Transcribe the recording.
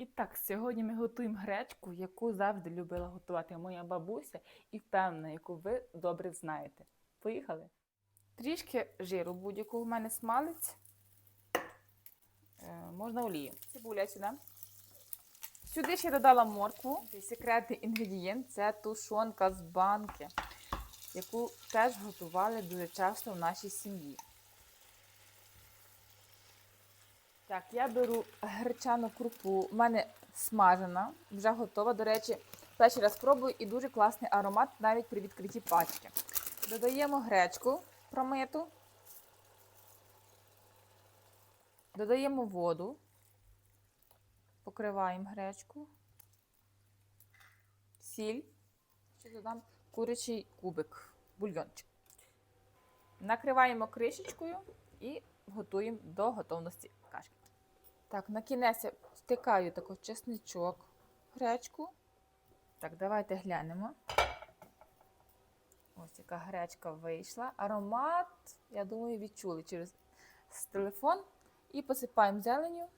І так, сьогодні ми готуємо гречку, яку завжди любила готувати моя бабуся, і впевнена, яку ви добре знаєте. Поїхали. Трішки жиру будь-якого в мене смалець. Е, можна олію. Цибуля сюди. Сюди ще додала моркву. Цей секретний інгредієнт це тушонка з банки, яку теж готували дуже часто в нашій сім'ї. Так, я беру гречану крупу. У мене смажена, вже готова. До речі, перший раз пробую і дуже класний аромат навіть при відкритті пачки. Додаємо гречку промиту. Додаємо воду. Покриваємо гречку. Сіль. Ще додам курячий кубик, бульйончик. Накриваємо кришечкою і готуємо до готовності кашки. Так, на кінець я втикаю такий чесничок, гречку. Так, давайте глянемо. Ось яка гречка вийшла. Аромат, я думаю, відчули через телефон. І посипаємо зеленю